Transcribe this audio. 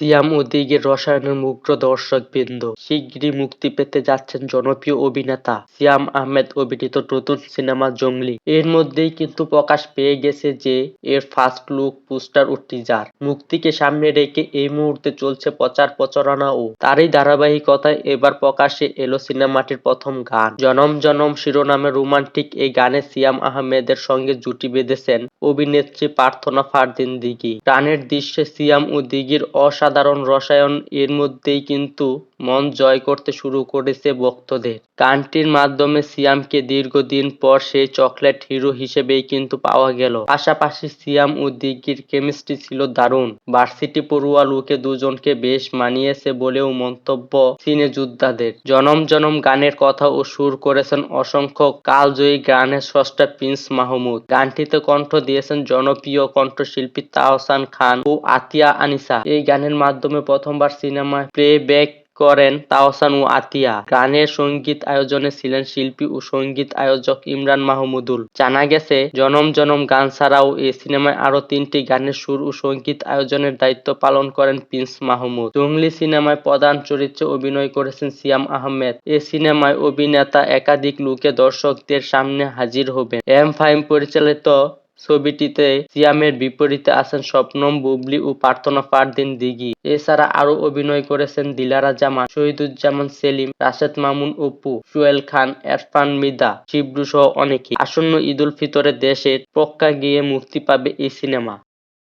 সিয়াম দিঘির রসায়নের মুগ্ধ দর্শকবৃন্দ। শিগগিরই মুক্তি পেতে যাচ্ছেন জনপ্রিয় অভিনেতা সিয়াম আহমেদ অভিনীত নতুন সিনেমা জঙ্গলি। এর মধ্যেই কিন্তু প্রকাশ পেয়ে গেছে যে, এর ফার্স্ট লুক পোস্টার ও টিজার মুক্তিকে সামনে রেখে এই মুহূর্তে চলছে প্রচার প্রচারণা ও তারই ধারাবাহিকতায় এবার প্রকাশে এলো সিনেমাটির প্রথম গান। জনম জনম শিরোনামে রোমান্টিক এই গানে সিয়াম আহমেদের সঙ্গে জুটি বেঁধেছেন অভিনেত্রী প্রার্থনা ফারদিন দিঘি গানের দৃশ্যে সিয়াম ও দিঘির অসাধারণ রসায়ন, এর মধ্যেই কিন্তু মন জয় করতে শুরু করেছে ভক্তদের। গানটির মাধ্যমে সিয়ামকে দীর্ঘদিন পর সেই চকলেট হিরো হিসেবেই কিন্তু পাওয়া গেল। পাশাপাশি সিয়াম ও দিঘির কেমিস্ট্রি ছিল দারুণ। ভার্সিটি পড়ুয়া লুকে দুজনকে বেশ মানিয়েছে বলেও মন্তব্য সিনে যোদ্ধাদের জনম জনম গানের কথা ও সুর করেছেন অসংখ্য কালজয়ী গানের স্রষ্টা প্রিন্স মাহমুদ। গানটিতে কণ্ঠ দিয়েছেন জনপ্রিয় কণ্ঠশিল্পী তাহসান খান ও আতিয়া আনিসা। এই গানের মাধ্যমে প্রথমবার সিনেমায় প্লেব্যাক করেন তাহসান ও আতিয়া। গানের সংগীত আয়োজনে ছিলেন শিল্পী ও সংগীত আয়োজক ইমরান মাহমুদুল। জানা গেছে, জনম জনম গান ছাড়াও এই সিনেমায় আরও তিনটি গানের সুর ও সংগীত আয়োজনের দায়িত্ব পালন করেন প্রিন্স মাহমুদ। জঙ্গলি সিনেমায় প্রধান চরিত্রে অভিনয় করেছেন সিয়াম আহমেদ। এ সিনেমায় অভিনেতা একাধিক লুকে দর্শকদের সামনে হাজির হবেন। এম ফাইম পরিচালিত ছবিটিতে সিয়ামের বিপরীতে আছেন স্বপ্নম বুবলি ও প্রার্থনা ফারদিন দিঘি এছাড়া আরও অভিনয় করেছেন দিলারা জামান, শহীদুজ্জামান সেলিম, রাশেদ মামুন অপু সোহেল খান, এরফান মিদা, শিবরু সহ অনেকে। আসন্ন ঈদুল ফিতরে দেশের পক্কা গিয়ে মুক্তি পাবে এই সিনেমা।